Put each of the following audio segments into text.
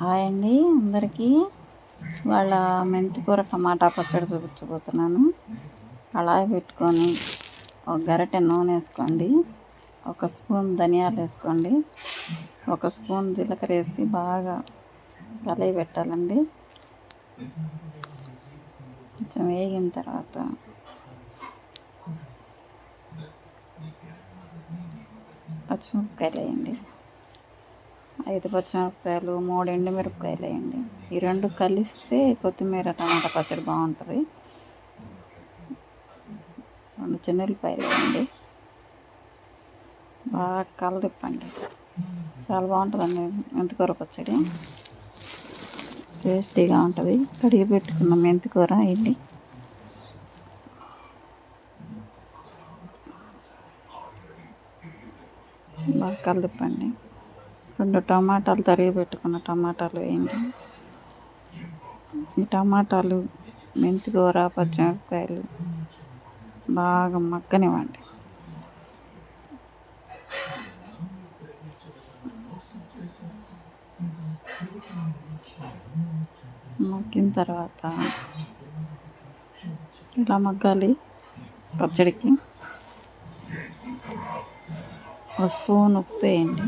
Hi అండి అందరికీ. వాళ్ళ మెంతికూర టమాటా పచ్చడి చూపించబోతున్నాను. కళాయి పెట్టుకొని ఒక గరిటె నూనె వేసుకోండి. ఒక స్పూన్ ధనియాలు వేసుకోండి. ఒక స్పూన్ జీలకర్ర వేసి బాగా కలయి పెట్టాలండి. కొంచెం వేగిన తర్వాత పచ్చిమిరపకాయలు వేయండి. ఐదు పచ్చిమిరపకాయలు మూడు ఎండుమిరపకాయలు వేయండి ఈ రెండు కలిస్తే కొత్తిమీర టమాటా పచ్చడి బాగుంటుంది. రెండు చిన్నెల్లిపాయలు వేయండి బాగా కలదిప్పండి. చాలా బాగుంటుందండి మెంతికూర పచ్చడి. టేస్టీగా ఉంటుంది. కడిగి పెట్టుకున్న మెంతికూర వేయండి బాగా కలదిప్పండి. రెండు టమాటాలు తరిగి పెట్టుకున్న టమాటాలు వేయండి. ఈ టమాటాలు మెంతికూర పచ్చిమిరపకాయలు బాగా మగ్గనివ్వండి. మగ్గిన తర్వాత ఇలా మగ్గాలి? పచ్చడికి ఒక స్పూన్ ఉప్పు వేయండి.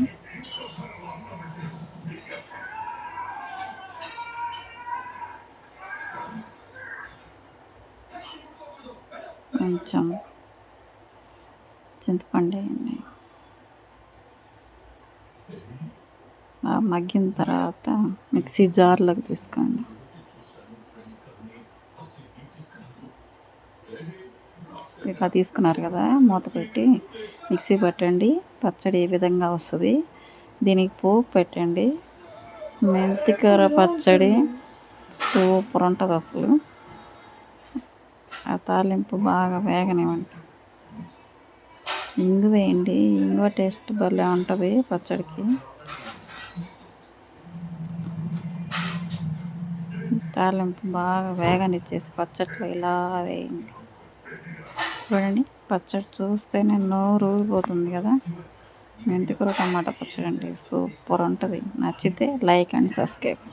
కొంచెం చింతపండు వేయండి. మగ్గిన తర్వాత మిక్సీ జార్లోకి తీసుకోండి. ఇలా తీసుకున్నారు కదా మూత పెట్టి మిక్సీ పెట్టండి. పచ్చడి ఏ విధంగా వస్తుంది దీనికి పోపు పెట్టండి. మెంతికూర పచ్చడి సూపర్ ఉంటుంది అసలు ఆ తాలింపు బాగా వేగనివ్వండి. ఇంగు వేయండి. ఇంగువ టేస్ట్ భలే ఉంటుంది పచ్చడికి. తాలింపు బాగా వేగనిచ్చేసి పచ్చట్లో ఇలా వేయండి. చూడండి పచ్చడి చూస్తేనే నోరు ఊరిపోతుంది కదా. మెంతికూర టమాటా పచ్చడి అండి సూపర్ ఉంటుంది. నచ్చితే లైక్ అండ్ సబ్స్క్రైబ్.